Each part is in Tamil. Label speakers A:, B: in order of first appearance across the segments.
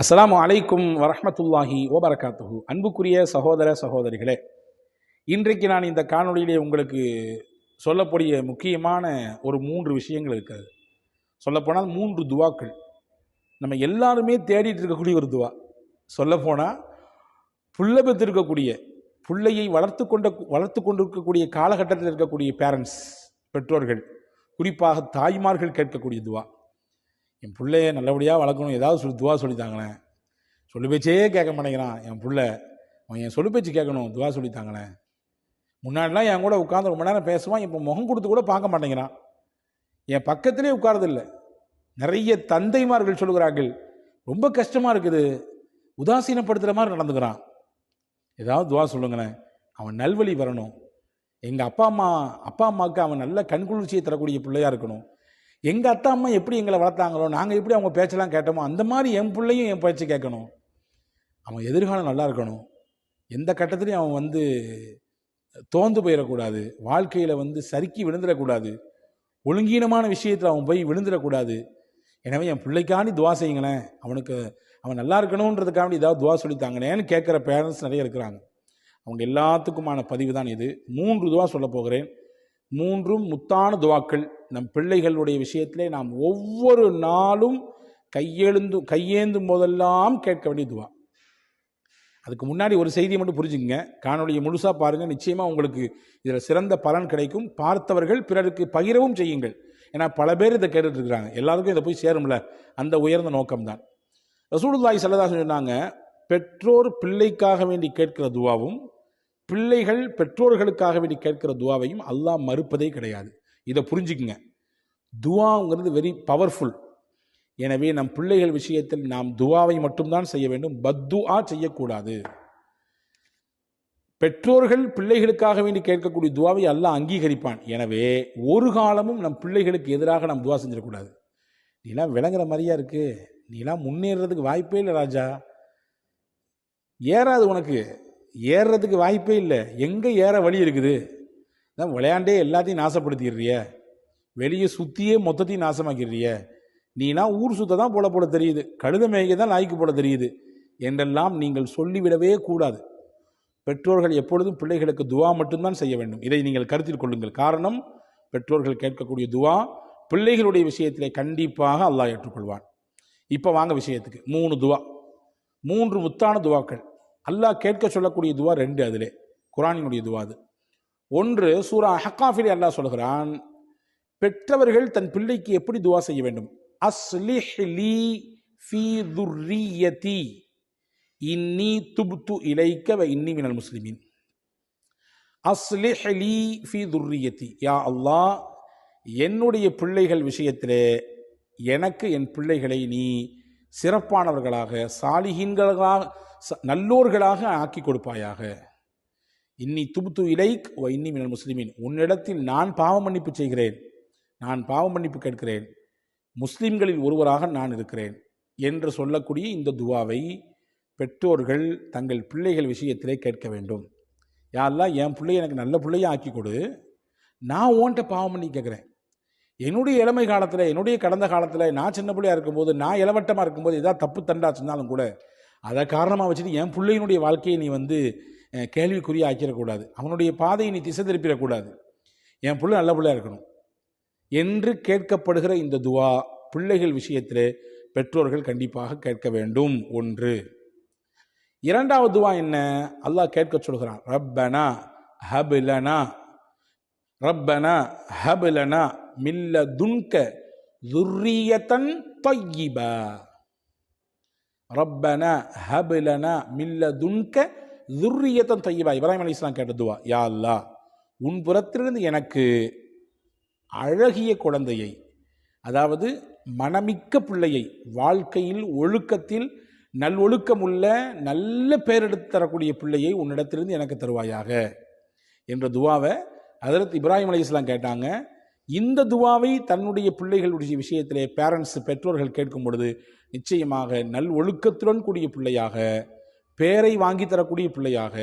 A: அஸ்லாம் அலைக்கும் வரஹ்மத்துல்லாஹி ஓபரகாத்து அன்புக்குரிய சகோதர சகோதரிகளே இன்றைக்கு நான் இந்த காணொலியிலே உங்களுக்கு சொல்லக்கூடிய முக்கியமான ஒரு மூன்று விஷயங்கள் இருக்கிறது. சொல்லப்போனால் மூன்று துவாக்கள். நம்ம எல்லாருமே தேடிட்டு இருக்கக்கூடிய ஒரு துவா. சொல்லப்போனால் புள்ள பெற்றிருக்கக்கூடிய பிள்ளையை வளர்த்து கொண்ட வளர்த்து கொண்டிருக்கக்கூடிய காலகட்டத்தில் இருக்கக்கூடிய பேரண்ட்ஸ் பெற்றோர்கள் குறிப்பாக தாய்மார்கள் கேட்கக்கூடிய துவா. என் பிள்ளைய நல்லபடியாக வளர்க்கணும். ஏதாவது சொல்லி துவா சொல்லித்தாங்களேன். சொல்லு பேச்சே கேட்க மாட்டேங்கிறான். என் பிள்ளை அவன் என் சொல்லு பேச்சு கேட்கணும். துவா சொல்லித்தாங்களேன். முன்னாடிலாம் என் கூட உட்காந்து ரொம்ப நேரம் பேசுவான். இப்போ முகம் கொடுத்து கூட பார்க்க மாட்டேங்கிறான். என் பக்கத்திலே உட்காரதில்லை நிறைய தந்தைமார்கள் சொல்லுகிறார்கள் ரொம்ப கஷ்டமாக இருக்குது. உதாசீனப்படுத்துகிற மாதிரி நடந்துக்கிறான். ஏதாவது துவா சொல்லுங்களேன். அவன் நல்வழி வரணும். எங்கள் அப்பா அம்மா அப்பா அம்மாவுக்கு அவன் நல்ல கண்குளிர்ச்சியை தரக்கூடிய பிள்ளையாக இருக்கணும். எங்கள் அத்தா அம்மா எப்படி எங்களை வளர்த்தாங்களோ நாங்கள் எப்படி அவங்க பேச்செல்லாம் கேட்டோமோ அந்த மாதிரி என் பிள்ளையும் என் பேச்சு கேட்கணும். அவன் எதிர்காலம் நல்லா இருக்கணும். எந்த கட்டத்துலையும் அவன் வந்து தோந்து போயிடக்கூடாது. வாழ்க்கையில் வந்து சறுக்கி விழுந்துடக்கூடாது. ஒழுங்கீனமான விஷயத்தில் அவன் போய் விழுந்துடக்கூடாது. எனவே என் பிள்ளைக்காண்டி துவா செய்யுங்களேன். அவனுக்கு அவன் நல்லா இருக்கணுன்றதுக்காண்டி ஏதாவது துவா சொல்லித்தாங்களேன்னு கேட்குற பேரண்ட்ஸ் நிறைய இருக்கிறாங்க. அவங்க எல்லாத்துக்குமான பதிவு தான் இது. மூன்று துவா சொல்ல போகிறேன். மூன்றும் முத்தான துவாக்கள். நம் பிள்ளைகளுடைய விஷயத்திலே நாம் ஒவ்வொரு நாளும் கையெழுந்து கையேந்தும் போதெல்லாம் கேட்க வேண்டிய துவா. அதுக்கு முன்னாடி ஒரு செய்தியை மட்டும் புரிஞ்சுங்க காணொலியை முழுசாக பாருங்கள் நிச்சயமாக உங்களுக்கு இதில் சிறந்த பலன் கிடைக்கும். பார்த்தவர்கள் பிறருக்கு பகிரவும் செய்யுங்கள். ஏன்னா பல பேர் இதை கேட்டுட்ருக்குறாங்க எல்லாருக்கும் இதை போய் சேரும்ல. அந்த உயர்ந்த நோக்கம்தான். ரசூலுல்லாய் சல்லதாசன் சொன்னாங்க பெற்றோர் பிள்ளைக்காக வேண்டி கேட்கிற துவாவும் பிள்ளைகள் பெற்றோர்களுக்காக வேண்டி கேட்கிற துவாவையும் அல்லாஹ் மறுப்பதே கிடையாது. இதை புரிஞ்சுக்குங்க. துவாங்கிறது வெரி பவர்ஃபுல் எனவே நம் பிள்ளைகள் விஷயத்தில் நாம் துவாவை மட்டும்தான் செய்ய வேண்டும். பத்துவா செய்யக்கூடாது. பெற்றோர்கள் பிள்ளைகளுக்காக வேண்டி கேட்கக்கூடிய துவாவை எல்லாம் அங்கீகரிப்பான். எனவே ஒரு காலமும் நம் பிள்ளைகளுக்கு எதிராக நாம் துவா செஞ்சிடக்கூடாது. நீலாம் விளங்குற மாதிரியா இருக்கு? நீலாம் முன்னேறதுக்கு வாய்ப்பே இல்லை ராஜா. ஏறாது உனக்கு. ஏறுறதுக்கு வாய்ப்பே இல்லை. எங்கே ஏற வழி இருக்குது? தான் விளையாண்டே எல்லாத்தையும் நாசப்படுத்திடுறிய. வெளியே சுற்றியே மொத்தத்தையும் நாசமாக்கிடுறிய. நீனா ஊர் சுத்த தான் போல போல தெரியுது. கழுத மேய்க்க தான் நாய்க்கு போல தெரியுது. என்றெல்லாம் நீங்கள் சொல்லிவிடவே கூடாது. பெற்றோர்கள் எப்பொழுதும் பிள்ளைகளுக்கு துவா மட்டும்தான் செய்ய வேண்டும். இதை நீங்கள் கருத்தில் கொள்ளுங்கள். காரணம் பெற்றோர்கள் கேட்கக்கூடிய துவா பிள்ளைகளுடைய விஷயத்திலே கண்டிப்பாக அல்லாஹ் ஏற்றுக்கொள்வான். இப்போ வாங்க விஷயத்துக்கு. மூணு துவா. மூன்று முத்தான துவாக்கள். அல்லாஹ் கேட்க சொல்லக்கூடிய துவா ரெண்டு அதிலே. குரானினுடைய துவா அது. ஒன்று சூரா ஹக்காஃபிலே அல்லாஹ் சொல்கிறான் பெற்றவர்கள் தன் பிள்ளைக்கு எப்படி துவா செய்ய வேண்டும்? அஸ்லிஹ் லீ ஃபீ துர்ரியதி இன்னி துப்து இலைக்க வ இன்னி மினல் முஸ்லிமின். அஸ்லிஹ் லீ ஃபீ யா அல்லாஹ் என்னுடைய பிள்ளைகள் விஷயத்திலே எனக்கு என் பிள்ளைகளை நீ சிறப்பானவர்களாக சாலிஹீன்களாக ச- நல்லோர்களாக ஆக்கி கொடுப்பாயாக. இன்னி துபுத்து இலைக் ஓ இன்னி மினல் முஸ்லிமின். உன்னிடத்தில் நான் பாவ மன்னிப்பு செய்கிறேன். நான் பாவ மன்னிப்பு கேட்கிறேன். முஸ்லிம்களில் ஒருவராக நான் இருக்கிறேன் என்று சொல்லக்கூடிய இந்த துவாவை பெற்றோர்கள் தங்கள் பிள்ளைகள் விஷயத்திலே கேட்க வேண்டும். யாரெல்லாம் என் பிள்ளை எனக்கு நல்ல பிள்ளையை ஆக்கி கொடு. நான் ஓன்ட்ட பாவம் பண்ணி கேட்குறேன். என்னுடைய இளமை காலத்தில் என்னுடைய கடந்த காலத்தில் நான் சின்ன பிள்ளையா இருக்கும்போது நான் இளவட்டமாக இருக்கும்போது ஏதாவது தப்பு தண்டா செஞ்சாலும் கூட அதை காரணமாக வச்சுட்டு என் பிள்ளையினுடைய வாழ்க்கையை நீ வந்து கேள்விக்குறிய ஆக்கிடக்கூடாது. அவனுடைய பாதையை நீ திசை திருப்பிடக்கூடாது. என் பிள்ளை நல்ல பிள்ளையா இருக்கணும். என்று கேட்கப்படுகிற இந்த துவா பிள்ளைகள் விஷயத்தில் பெற்றோர்கள் கண்டிப்பாக கேட்க வேண்டும். ஒன்று. இரண்டாவது துவா என்ன? அல்லாஹ் கேட்க சொல்கிறான் ரப்பனா ஹபிலனா ரப்பனா ஹபிலனா மில்ல துன்க துர்ரியத்தன் தொய்யிபா. ரப்பனா ஹபிலனா மில்ல துன்க துர்ரியத்தன் தொய்யிபா. இப்ராஹிம் அலி இஸ்லாம் கேட்ட துவா யா அல்லா உன் புறத்திலிருந்து எனக்கு அழகிய குழந்தையை அதாவது மனமிக்க பிள்ளையை வாழ்க்கையில் ஒழுக்கத்தில் நல்லொழுக்கமுள்ள நல்ல பேரெடுத்து தரக்கூடிய பிள்ளையை உன்னிடத்திலிருந்து எனக்கு தருவாயாக. என்ற துவாவை ஹதரத் இப்ராஹிம் அலி இஸ்லாம் கேட்டாங்க. இந்த துவாவை தன்னுடைய பிள்ளைகளுடைய விஷயத்திலே பேரண்ட்ஸ் பெற்றோர்கள் கேட்கும் பொழுது நிச்சயமாக நல் ஒழுக்கத்துடன் கூடிய பிள்ளையாக பெயரை வாங்கி தரக்கூடிய பிள்ளையாக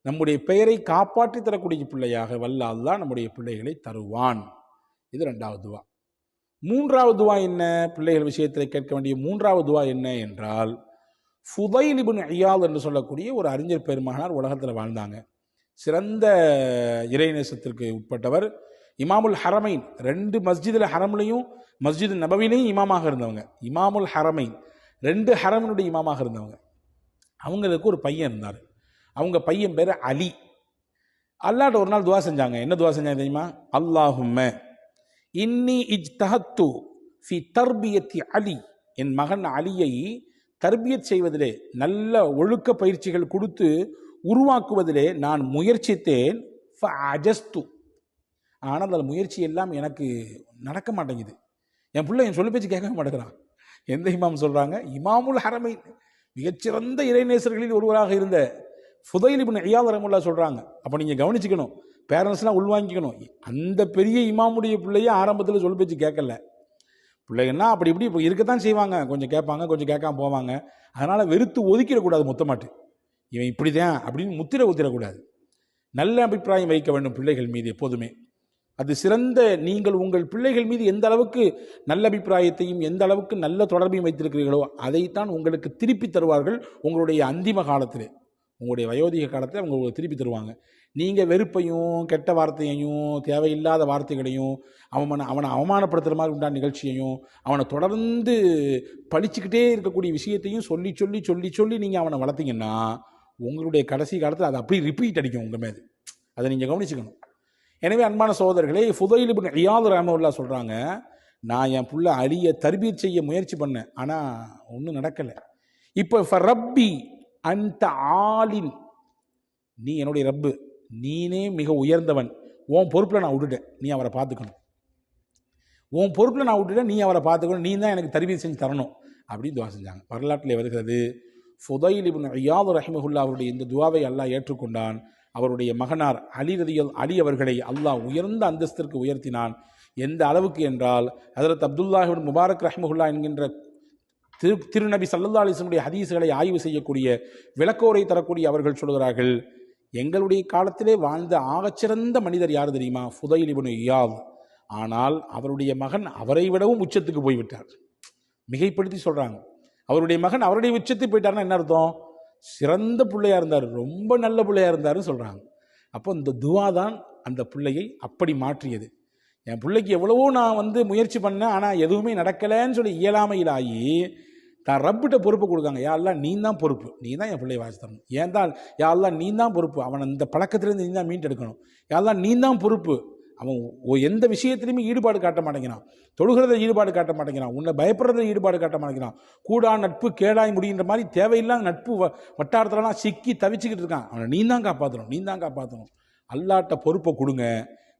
A: நம்முடைய பெயரை காப்பாற்றி தரக்கூடிய பிள்ளையாக வல்ல நம்முடைய பிள்ளைகளை தருவான். இது ரெண்டாவது துவா. மூன்றாவது துவா என்ன? பிள்ளைகள் விஷயத்தில் கேட்க வேண்டிய மூன்றாவது துவா என்ன என்றால் ஃபுதைலிபின் ஐயால் என்று சொல்லக்கூடிய ஒரு அறிஞர் பெருமகனார் உலகத்தில் வாழ்ந்தாங்க. சிறந்த இறைநேசத்திற்கு உட்பட்டவர். இமாமுல் ஹரமைன் ரெண்டு மஸ்ஜிதில் ஹரம்லையும் மஸ்ஜித் நபவிலையும் இமாமாக இருந்தவங்க. இமாமுல் ஹரமைன் ரெண்டு ஹரமினுடைய இமாமாக இருந்தவங்க. அவங்களுக்கு ஒரு பையன் இருந்தார். அவங்க பையன் பேர் அலி. அல்லாட்ட ஒரு நாள் துவா செஞ்சாங்க. என்ன துவா செஞ்சாங்க தெரியுமா? அல்லாஹும்ம இன்னி இஜ்தஹத்து ஃபி தர்பியத்தி அலி. என் மகன் அலியை தர்பியத் செய்வதிலே நல்ல ஒழுக்க பயிற்சிகள் கொடுத்து உருவாக்குவதிலே நான் முயற்சித்தேன். ஃப அஜஸ்து. ஆனால் அதில் முயற்சி எல்லாம் எனக்கு நடக்க மாட்டேங்குது. என் பிள்ளை என் சொல்லு பேச்சு கேட்கவே மாட்டேங்கிறான். எந்த இமாம் சொல்கிறாங்க இமாமுல் ஹரமை மிகச்சிறந்த இறைநேசர்களில் ஒருவராக இருந்த ஃபுதைல் இப்போ ஐயாத் ரமுல்லா சொல்கிறாங்க அப்போ நீங்கள் கவனிச்சுக்கணும். பேரண்ட்ஸ்லாம் உள்வாங்கிக்கணும் அந்த பெரிய இமாமுடைய பிள்ளைய ஆரம்பத்தில் சொல்லு பேச்சு கேட்கல. பிள்ளைங்கன்னா அப்படி இப்படி இப்போ இருக்கத்தான் செய்வாங்க. கொஞ்சம் கேட்பாங்க கொஞ்சம் கேட்காம போவாங்க. அதனால் வெறுத்து ஒதுக்கிடக்கூடாது மொத்தமாட்டு. இவன் இப்படி தான் அப்படின்னு முத்திர குத்திரக்கூடாது நல்ல அபிப்பிராயம் வைக்க வேண்டும் பிள்ளைகள் மீது எப்போதுமே. அது சிறந்த நீங்கள் உங்கள் பிள்ளைகள் மீது எந்த அளவுக்கு நல்ல அபிப்பிராயத்தையும் எந்த அளவுக்கு நல்ல தொடர்பையும் வைத்திருக்கிறீர்களோ அதைத்தான் உங்களுக்கு திருப்பி தருவார்கள் உங்களுடைய அந்திம காலத்தில். உங்களுடைய வயோதிக காலத்தில் அவங்க உங்களுக்கு திருப்பி தருவாங்க. நீங்கள் வெறுப்பையும் கெட்ட வார்த்தையையும் தேவையில்லாத வார்த்தைகளையும் அவனை அவனை அவமானப்படுத்துகிற மாதிரி உண்டான நிகழ்ச்சியையும் அவனை தொடர்ந்து பழிச்சுக்கிட்டே இருக்கக்கூடிய விஷயத்தையும் சொல்லி சொல்லி சொல்லி சொல்லி நீங்கள் அவனை வளர்த்தீங்கன்னா உங்களுடைய கடைசி காலத்தில் அது அப்படியே ரிப்பீட் அடிக்கும் உங்கள் மேது அதை நீங்கள் கவனிச்சுக்கணும். எனவே அன்பான சகோதரர்களே ஃபுதைல் இப்னு இயாத் ரஹமவுல்லா சொல்கிறாங்க நான் என் புள்ள அழிய தர்பீர் செய்ய முயற்சி பண்ணேன் ஆனால் ஒன்றும் நடக்கலை. இப்போ ஃபர் ரப்பி அந்த ஆலின். நீ என்னுடைய ரப்பு நீனே மிக உயர்ந்தவன். உன் பொறுப்பில் நான் விட்டுட்டேன் நீ அவரை பார்த்துக்கணும். உன் பொறுப்பில் நான் விட்டுட்டேன் நீ அவரை பார்த்துக்கணும். நீ தான் எனக்கு தர்பீர் செஞ்சு தரணும். அப்படின்னு துவா செஞ்சாங்க. வரலாற்றில் வருகிறது ஃபுதைல் இப்னு ஐயாத் ரஹிமஹுல்லா அவருடைய இந்த துவாவை அல்லாஹ் ஏற்றுக்கொண்டான். அவருடைய மகனார் அலி ரதியல் அலி அவர்களை அல்லாஹ் உயர்ந்த அந்தஸ்திற்கு உயர்த்தினான். எந்த அளவுக்கு என்றால் ஹசரத் அப்துல்லாஹிபின் முபாரக் ரஹ்மஹுல்லா என்கின்ற திரு திருநபி சல்லா அலிசனுடைய ஹதீஸுகளை ஆய்வு செய்யக்கூடிய விளக்கோரை தரக்கூடிய அவர்கள் சொல்கிறார்கள் எங்களுடைய காலத்திலே வாழ்ந்த ஆகச்சிறந்த மனிதர் யார் தெரியுமா? ஃபுதைல் இயாத் ஆனால் அவருடைய மகன் அவரை விடவும் உச்சத்துக்கு போய்விட்டார். மிகைப்படுத்தி சொல்கிறாங்க அவருடைய மகன் அவருடைய உச்சத்துக்கு போயிட்டார்னா என்ன அர்த்தம்? சிறந்த பிள்ளையா இருந்தார் ரொம்ப நல்ல பிள்ளையா இருந்தாருன்னு சொல்கிறாங்க அப்போ இந்த துவா தான் அந்த பிள்ளையை அப்படி மாற்றியது. என் பிள்ளைக்கு எவ்வளவோ நான் வந்து முயற்சி பண்ணேன் ஆனால் எதுவுமே நடக்கலைன்னு சொல்லி இயலாமையிலாகி தான் ரப்பிட்ட பொறுப்பு கொடுக்காங்க. யாரெல்லாம் நீ தான் பொறுப்பு. நீ தான் என் பிள்ளையை வாசி தரணும். ஏன் தான் யாரெல்லாம் நீ தான் பொறுப்பு. அவனை இந்த பழக்கத்திலேருந்து நீ தான் மீண்டெடுக்கணும் யாரெல்லாம் நீ தான் பொறுப்பு. அவன் எந்த விஷயத்திலையுமே ஈடுபாடு காட்ட மாட்டேங்கிறான். தொழுகிறத ஈடுபாடு காட்ட மாட்டேங்கிறான். உன்னை பயப்படுறத ஈடுபாடு காட்ட மாட்டேங்கிறான். கூடா நட்பு கேடாய் முடிகின்ற மாதிரி தேவையில்லாத நட்பு வ- வட்டாரத்துலலாம் சிக்கி தவிச்சுக்கிட்டு இருக்கான். அவனை நீ தான் காப்பாற்றணும் நீ தான் காப்பாற்றணும் அல்லாட்ட பொறுப்பை கொடுங்க.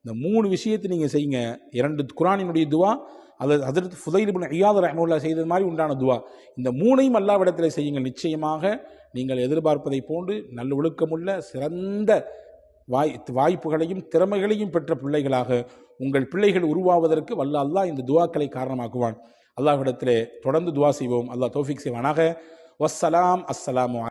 A: இந்த மூணு விஷயத்தை நீங்கள் செய்யுங்க. இரண்டு குரானினுடைய துவா அது அதற்கு ஃபுதைல் இப்னு ரஹமுல்லா செய்தது மாதிரி உண்டான துவா. இந்த மூணையும் அல்லாவிடத்தில் செய்யுங்கள். நிச்சயமாக நீங்கள் எதிர்பார்ப்பதை போன்று நல்ல ஒழுக்கமுள்ள சிறந்த வாய் வாய்ப்புகளையும் திறமைகளையும் பெற்ற பிள்ளைகளாக உங்கள் பிள்ளைகள் உருவாவதற்கு வல்ல அல்லாஹ் இந்த துவாக்களை காரணமாக்குவான். அல்லாஹ்விடத்திலே தொடர்ந்து துவா செய்வோம். அல்லாஹ் தோஃபிக் செய்வானாக. வஸ்ஸலாம் அஸ்ஸலாமு